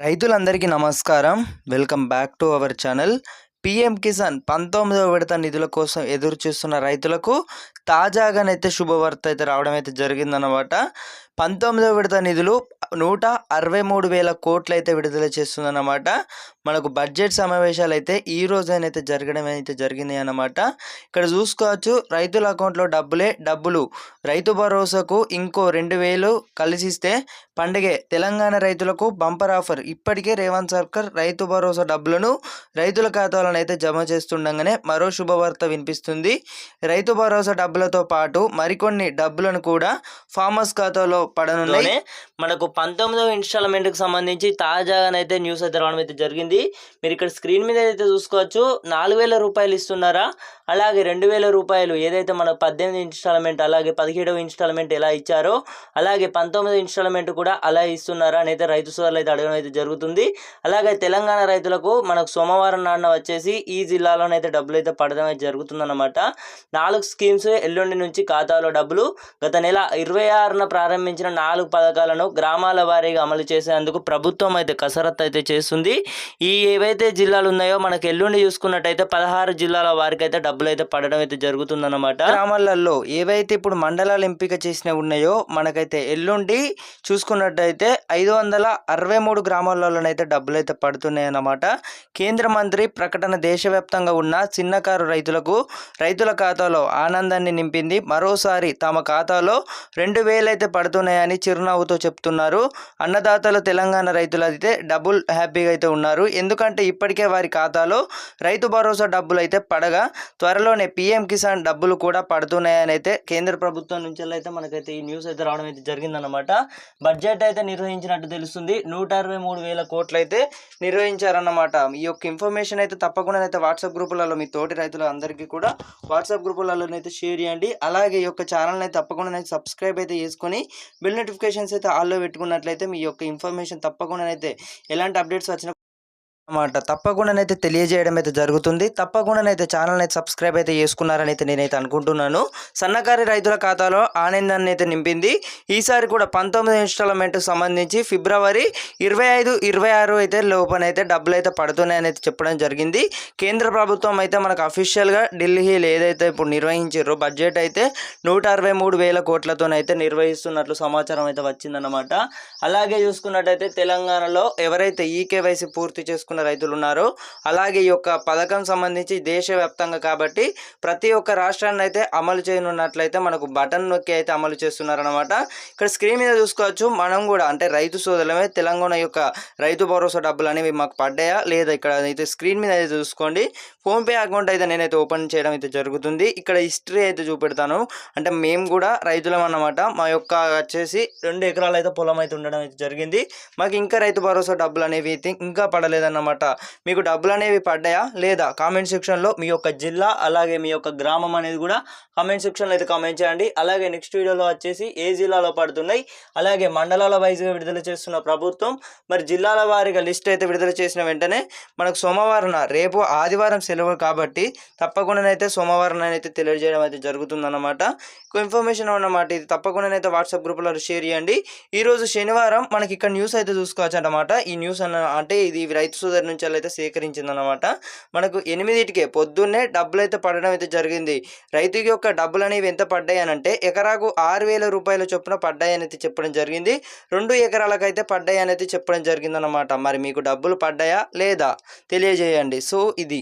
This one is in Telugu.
రైతులందరికీ నమస్కారం. Welcome back to our channel. PM Kisan పంతొమ్మిదవ విడత నిధుల కోసం ఎదురు చూస్తున్న రైతులకు తాజాగానైతే శుభవార్త అయితే రావడం అయితే జరిగిందన్నమాట. పంతొమ్మిదవ విడత నిధులు నూట అరవై మూడు వేల కోట్లు అయితే విడుదల చేస్తుందన్నమాట. మనకు బడ్జెట్ సమావేశాలు అయితే ఈ రోజైనైతే జరగడం అయితే జరిగింది అనమాట ఇక్కడ చూసుకోవచ్చు రైతుల అకౌంట్లో డబ్బులే డబ్బులు. రైతు భరోసాకు ఇంకో రెండు వేలు కలిసిస్తే పండగే తెలంగాణ రైతులకు బంపర్ ఆఫర్. ఇప్పటికే రేవంత్ సర్కార్ రైతు భరోసా డబ్బులను రైతుల ఖాతాలను అయితే జమ చేస్తుండగానే మరో శుభవార్త వినిపిస్తుంది. రైతు భరోసా డబ్బులతో పాటు మరికొన్ని డబ్బులను కూడా ఫార్మర్స్ ఖాతాలో పడనున్నాయి. మనకు పంతొమ్మిదవ ఇన్స్టాల్మెంట్కి సంబంధించి తాజాగానైతే న్యూస్ అయితే రావడం అయితే జరిగింది. మీరు ఇక్కడ స్క్రీన్ మీద అయితే చూసుకోవచ్చు నాలుగు వేల రూపాయలు ఇస్తున్నారా? అలాగే రెండు వేల రూపాయలు ఏదైతే మన పద్దెనిమిది ఇన్స్టాల్మెంట్ అలాగే పదిహేడవ ఇన్స్టాల్మెంట్ ఎలా ఇచ్చారో అలాగే పంతొమ్మిది ఇన్స్టాల్మెంట్ కూడా అలా ఇస్తున్నారా అని అయితే రైతు సోదరులు అయితే అడగడం అయితే జరుగుతుంది. అలాగే తెలంగాణ రైతులకు మనకు సోమవారం నాడున వచ్చేసి ఈ జిల్లాలోనైతే డబ్బులు అయితే పడడం అయితే జరుగుతుందన్నమాట. నాలుగు స్కీమ్స్ ఎల్లుండి నుంచి ఖాతాలో డబ్బులు. గత నెల ఇరవై ఆరున ప్రారంభించిన నాలుగు పథకాలను గ్రామాల వారీగా అమలు చేసేందుకు ప్రభుత్వం అయితే కసరత్తు అయితే చేస్తుంది. ఈ ఈ ఏవైతే జిల్లాలు ఉన్నాయో మనకు ఎల్లుండి చూసుకున్నట్టయితే పదహారు జిల్లాల వారికి అయితే డబ్బులు అయితే పడడం అయితే జరుగుతుందన్నమాట. గ్రామాలలో ఏవైతే ఇప్పుడు మండలాలు ఎంపిక చేసినవి ఉన్నాయో మనకైతే ఎల్లుండి చూసుకున్నట్టయితే ఐదు వందల అరవై మూడు గ్రామాలలోనైతే డబ్బులు అయితే పడుతున్నాయి అన్నమాట కేంద్ర మంత్రి ప్రకటన దేశవ్యాప్తంగా ఉన్న చిన్నకారు రైతులకు రైతుల ఖాతాలో ఆనందాన్ని నింపింది. మరోసారి తమ ఖాతాలో రెండు వేలు అయితే పడుతున్నాయని చిరునవ్వుతో చెప్తున్నారు. అన్నదాతలు తెలంగాణ రైతులు అయితే డబుల్ హ్యాపీగా అయితే ఉన్నారు. ఎందుకంటే ఇప్పటికే వారి ఖాతాలో రైతు భరోసా డబ్బులు అయితే పడగా త్వరలోనే పీఎం కిసాన్ డబ్బులు కూడా పడుతున్నాయని అయితే కేంద్ర ప్రభుత్వం నుంచి అయితే మనకైతే ఈ న్యూస్ అయితే రావడం అయితే జరిగిందనమాట బడ్జెట్ అయితే నిర్వహించినట్టు తెలుస్తుంది. నూట అరవై మూడు వేల కోట్లు అయితే నిర్వహించారన్నమాట. ఈ యొక్క ఇన్ఫర్మేషన్ అయితే తప్పకుండా అయితే వాట్సాప్ గ్రూపులలో మీ తోటి రైతులు అందరికీ కూడా వాట్సాప్ గ్రూపులలోనైతే షేర్ చేయండి. అలాగే ఈ యొక్క ఛానల్ని అయితే తప్పకుండా అయితే సబ్స్క్రైబ్ అయితే చేసుకొని బిల్ నోటిఫికేషన్స్ అయితే ఆల్లో పెట్టుకున్నట్లయితే మీ యొక్క ఇన్ఫర్మేషన్ తప్పకుండా అయితే ఎలాంటి అప్డేట్స్ వచ్చినా అన్నమాట. తప్పకుండానైతే తెలియజేయడం అయితే జరుగుతుంది. తప్పకుండానైతే ఛానల్ అయితే సబ్స్క్రైబ్ అయితే చేసుకున్నారని అయితే నేనైతే అనుకుంటున్నాను. సన్నకారు రైతుల ఖాతాలో ఆనందాన్ని అయితే నింపింది. ఈసారి కూడా పంతొమ్మిది ఇన్స్టాల్మెంట్కి సంబంధించి ఫిబ్రవరి ఇరవై ఐదు ఇరవై ఆరు అయితే లోపనైతే డబ్బులు అయితే పడుతున్నాయని అయితే చెప్పడం జరిగింది. కేంద్ర ప్రభుత్వం అయితే మనకు అఫీషియల్గా ఢిల్లీలో ఏదైతే ఇప్పుడు నిర్వహించారో బడ్జెట్ అయితే నూట అరవై మూడు వేల కోట్లతోనైతే నిర్వహిస్తున్నట్లు సమాచారం అయితే వచ్చిందన్నమాట. అలాగే చూసుకున్నట్టయితే తెలంగాణలో ఎవరైతే ఈ పూర్తి చేసుకున్న రైతులు ఉన్నారు అలాగే ఈ యొక్క పథకం సంబంధించి దేశవ్యాప్తంగా కాబట్టి ప్రతి ఒక్క రాష్ట్రాన్ని అయితే అమలు చేయనున్నట్లయితే మనకు బటన్ నొక్కి అయితే అమలు చేస్తున్నారనమాట ఇక్కడ స్క్రీన్ మీద చూసుకోవచ్చు మనం కూడా అంటే రైతు సోదరులమే తెలంగాణ యొక్క రైతు భరోసా డబ్బులు అనేవి మాకు పడ్డాయా? లేదా ఇక్కడ అయితే స్క్రీన్ మీద అయితే చూసుకోండి. ఫోన్పే అకౌంట్ అయితే నేనైతే ఓపెన్ చేయడం అయితే జరుగుతుంది. ఇక్కడ హిస్టరీ అయితే చూపెడతాను. అంటే మేము కూడా రైతులం అన్నమాట. మా యొక్క వచ్చేసి రెండు ఎకరాలు అయితే పొలం అయితే ఉండడం అయితే జరిగింది. మాకు ఇంకా రైతు భరోసా డబ్బులు అనేవి అయితే ఇంకా పడలేదన్నమాట. మీకు డబ్బులు అనేవి పడ్డాయా? లేదా? కామెంట్ సెక్షన్లో మీ యొక్క జిల్లా అలాగే మీ యొక్క గ్రామం అనేది కూడా కామెంట్ సెక్షన్లో అయితే కామెంట్ చేయండి. అలాగే నెక్స్ట్ వీడియోలో వచ్చేసి ఏ జిల్లాలో పడుతున్నాయి అలాగే మండలాల వైజ్గా విడుదల చేస్తున్న ప్రభుత్వం మరి జిల్లాల వారీగా లిస్ట్ అయితే విడుదల చేసిన వెంటనే మనకు సోమవారం రేపు ఆదివారం సెలవు కాబట్టి తప్పకుండానైతే సోమవారం అయితే తెలియజేయడం అయితే జరుగుతుందన్నమాట. ఇన్ఫర్మేషన్ అన్నమాట ఇది. తప్పకుండానైతే వాట్సాప్ గ్రూప్లో షేర్ చేయండి. ఈరోజు శనివారం మనకి ఇక్కడ న్యూస్ అయితే చూసుకోవచ్చు అన్నమాట. ఈ న్యూస్ అన్న అంటే ఇది రైతు సోదరి నుంచి అయితే సేకరించింది అనమాట మనకు ఎనిమిదిటికే పొద్దున్నే డబ్బులు అయితే పడడం అయితే జరిగింది. రైతుకి యొక్క డబ్బులు అనేవి ఎంత పడ్డాయనంటే ఎకరాకు ఆరు వేల రూపాయల చొప్పున పడ్డాయి అయితే చెప్పడం జరిగింది. రెండు ఎకరాలకైతే పడ్డాయి అయితే చెప్పడం జరిగింది అనమాట మరి మీకు డబ్బులు పడ్డాయా లేదా? తెలియజేయండి. సో ఇది.